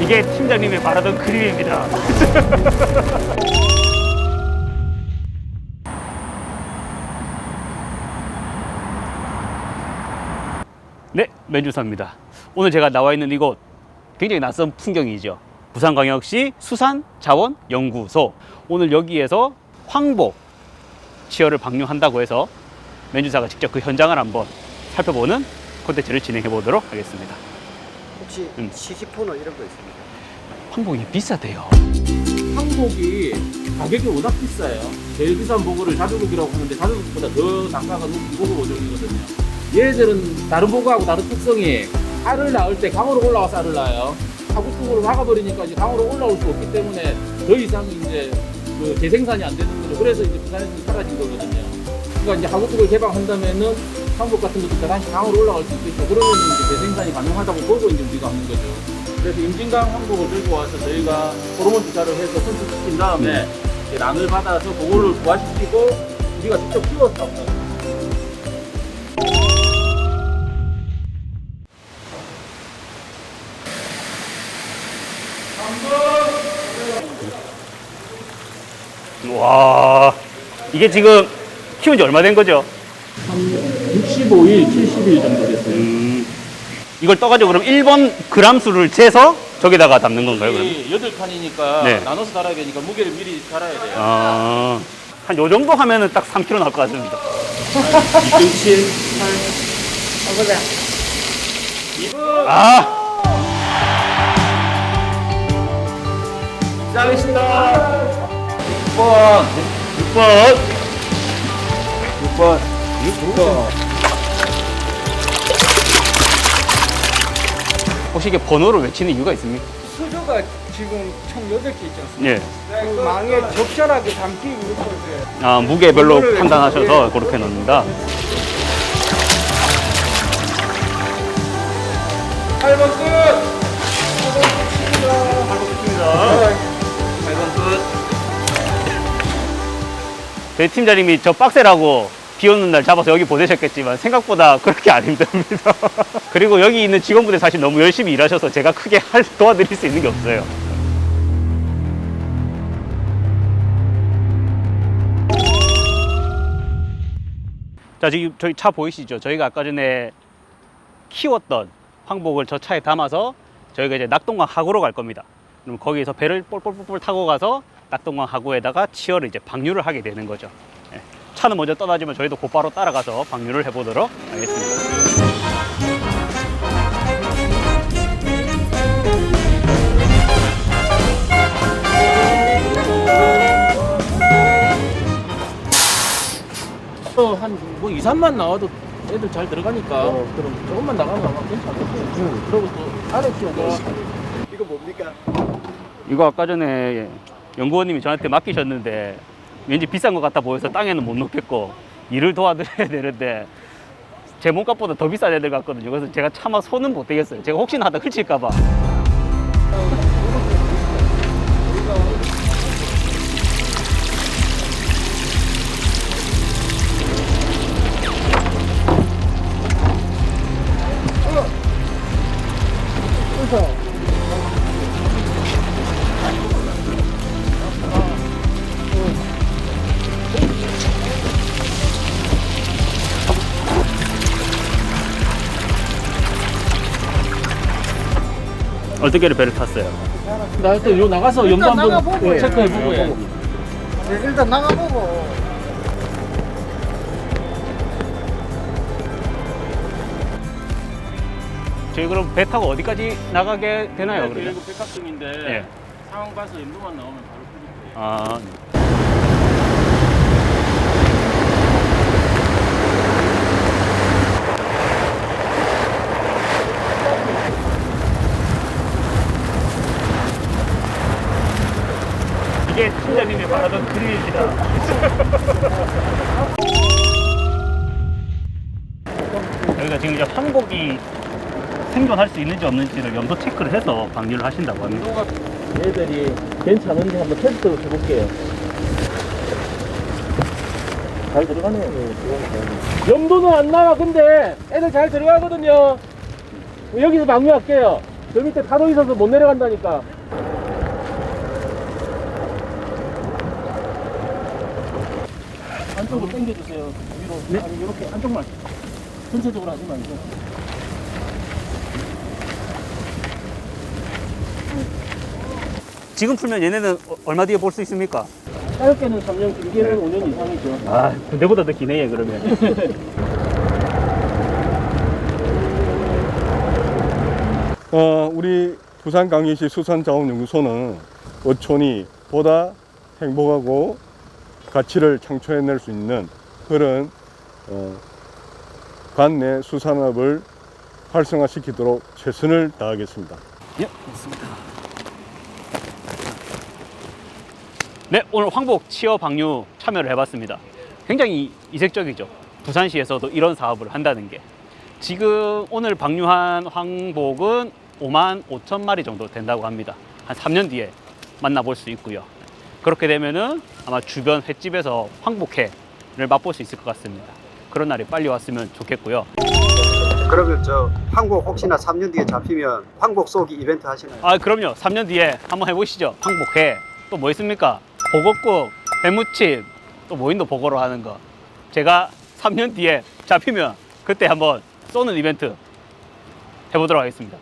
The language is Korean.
이게 팀장님이 바라던 그림입니다. 네, 맨주사입니다. 오늘 제가 나와 있는 이곳 굉장히 낯선 풍경이죠. 부산광역시 수산자원연구소. 오늘 여기에서 황복 치어를 방류한다고 해서 맨주사가 직접 그 현장을 한번 살펴보는 콘텐츠를 진행해 보도록 하겠습니다. 혹시 음. 시식코너 이런 거 있습니까? 황복이 비싸대요. 한복이 가격이 워낙 비싸요. 제일 비싼 보고를 자주국이라고 하는데 자주국보다 더 단가가 높은 보고 모종이거든요. 얘들은 다른 보고하고 다른 특성이 알을 낳을 때 강으로 올라와서 알을 낳아요. 하구통으로 막아버리니까 이제 강으로 올라올 수 없기 때문에 더 이상 이제 그 재생산이 안 되는 거죠. 그래서 이제 부산에서 사라진 거거든요. 그러니까 이제 하구통을 개방한다면은 한복 같은 것도 다시 강으로 올라갈 수 있겠죠. 그러면 이제 재생산이 가능하다고 보고 이제 우리가 하는 거죠. 그래서 임진강 항복을 들고 와서 저희가 호르몬 주사를 해서 손질시킨 다음에 이제 란을 받아서 그거를 부화시키고 우리가 직접 키워서 와, 이게 지금 키운 지 얼마 된 거죠? 한 65일, 70일 정도 됐어요. 음, 이걸 떠가지고 그럼 1번 그람 수를 재서 저기다가 담는 건가요, 그러면? 이 여덟 칸이니까 네. 나눠서 달아야 되니까 무게를 미리 달아야 돼요. 아, 한 요 정도 하면은 딱 3kg 나올 것 같습니다. 2.7, 8, 아 시작하겠습니다. 6번. 6번. 6번. 6번. 혹시 이게 번호를 외치는 이유가 있습니까? 수조가 지금 총 8개 있지 않습니까? 예. 그 망에 적절하게 담기 위해서 이제 아, 무게별로 판단하셔서 그렇게 넣는다. 8번 끝! 8번 저희 팀장님이 저 빡세라고 비 오는 날 잡아서 여기 보내셨겠지만 생각보다 그렇게 안 힘듭니다. 그리고 여기 있는 직원분들 사실 너무 열심히 일하셔서 제가 크게 할, 도와드릴 수 있는 게 없어요. 자, 지금 저희 차 보이시죠? 저희가 아까 전에 키웠던 황복을 저 차에 담아서 저희가 이제 낙동강 하구로 갈 겁니다. 그럼 거기에서 배를 볼 볼 볼볼 타고 가서 낙동강 하구에다가 치어를 이제 방류를 하게 되는 거죠. 예. 차는 먼저 떠나지만 저희도 곧바로 따라가서 방류를 해보도록 하겠습니다. 또한뭐 2, 3만 나와도 애들 잘 들어가니까 그럼 조금만 나가면 아마 괜찮아요. 그리고 또 아래 키우고 이거 뭡니까? 이거 아까 전에 연구원님이 저한테 맡기셨는데 왠지 비싼 것 같아 보여서 땅에는 못 놓겠고 일을 도와드려야 되는데 제 몸값보다 더 비싼 애들 같거든요. 그래서 제가 차마 손은 못 대겠어요. 제가 혹시나 하다 훔칠까봐. 어떻게 배를 탔어요? 나 일단 요 나가서 염도 한번 나가보고 예, 체크해보고 예. 네, 일단 나가보고 저희 그럼 배 타고 어디까지 나가게 되나요? 그러면? 이거 백합등인데 예. 상황 봐서 염도만 나오면 바로 풀릴 거예요. 아, 이게 바라던 그림입니다. 여기가 지금 이제 황복이 생존할 수 있는지 없는지를 염도 체크를 해서 방류를 하신다고 합니다. 얘들이 괜찮은지 한번 테스트를 해볼게요. 잘 들어가네요. 염도는 안 나와, 근데 애들 잘 들어가거든요. 여기서 방류할게요. 저 밑에 파도 있어서 못 내려간다니까. 안쪽으로 당겨주세요. 위로. 네. 아니, 이렇게 안쪽만. 전체적으로 하지 말고. 지금 풀면 얘네는 어- 얼마 뒤에 볼 수 있습니까? 짧게는 3년, 길게는 5년 이상이죠. 아, 군대보다 더 기네, 얘, 그러면. 어, 우리 부산광역시 수산자원연구소는 어촌이 보다 행복하고 가치를 창출해낼 수 있는 그런 어, 관내 수산업을 활성화시키도록 최선을 다하겠습니다. 예, 맞습니다. 네, 오늘 황복 치어 방류 참여를 해봤습니다. 굉장히 이색적이죠. 부산시에서도 이런 사업을 한다는 게. 지금 오늘 방류한 황복은 5만 5천 마리 정도 된다고 합니다. 한 3년 뒤에 만나볼 수 있고요. 그렇게 되면은 아마 주변 횟집에서 황복회를 맛볼 수 있을 것 같습니다. 그런 날이 빨리 왔으면 좋겠고요. 그러면 저 황복 혹시나 3년 뒤에 잡히면 황복 쏘기 이벤트 하시나요? 아 그럼요 3년 뒤에 한번 해보시죠 황복회 또 뭐 있습니까 보곡국 배무침 또 모인도 보고로 하는 거 제가 3년 뒤에 잡히면 그때 한번 쏘는 이벤트 해보도록 하겠습니다